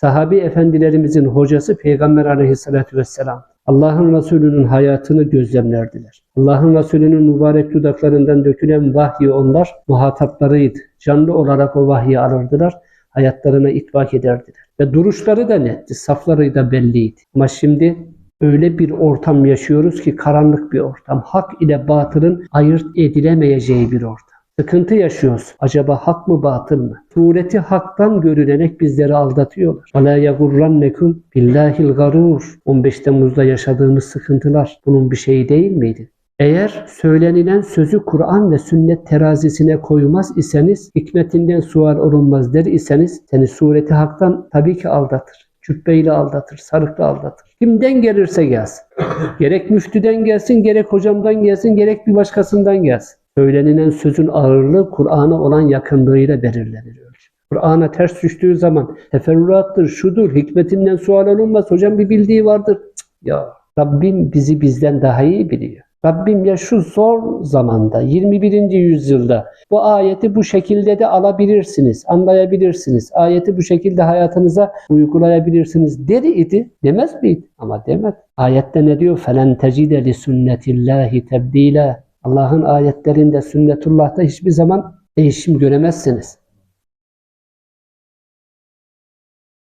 Sahabi efendilerimizin hocası Peygamber aleyhissalatü vesselam. Allah'ın Resulü'nün hayatını gözlemlerdiler. Allah'ın Resulü'nün mübarek dudaklarından dökülen vahyi onlar muhataplarıydı. Canlı olarak o vahyi alırdılar, hayatlarına itbak ederdiler. Ve duruşları da netti, safları da belliydi. Ama şimdi öyle bir ortam yaşıyoruz ki karanlık bir ortam. Hak ile batılın ayırt edilemeyeceği bir ortam. Sıkıntı yaşıyoruz. Acaba hak mı batıl mı? Sureti haktan görünerek bizleri aldatıyorlar. وَلَا يَغُرَّنَّكُمْ بِاللّٰهِ الْغَرُورِ 15 Temmuz'da yaşadığımız sıkıntılar bunun bir şeyi değil miydi? Eğer söylenilen sözü Kur'an ve sünnet terazisine koymaz iseniz, hikmetinden sual olunmaz der iseniz, seni sureti haktan tabii ki aldatır. Cübbeyle aldatır, sarıkla aldatır. Kimden gelirse gelsin. gerek müftüden gelsin, gerek hocamdan gelsin, gerek bir başkasından gelsin. söylenilen sözün ağırlığı Kur'an'a olan yakınlığıyla belirlenir. Kur'an'a ters düştüğü zaman teferruattır, şudur, hikmetinden sual olunmaz, hocam bir bildiği vardır. Ya Rabbim bizi bizden daha iyi biliyor. Rabbim ya şu zor zamanda 21. yüzyılda bu ayeti bu şekilde de alabilirsiniz, anlayabilirsiniz. Ayeti bu şekilde hayatınıza uygulayabilirsiniz dedi idi. Demez miydi? Ama demedi. Ayette ne diyor? Felen tecide li sünnetillahi tebdila. Allah'ın ayetlerinde, sünnetullah'ta hiçbir zaman değişim göremezsiniz.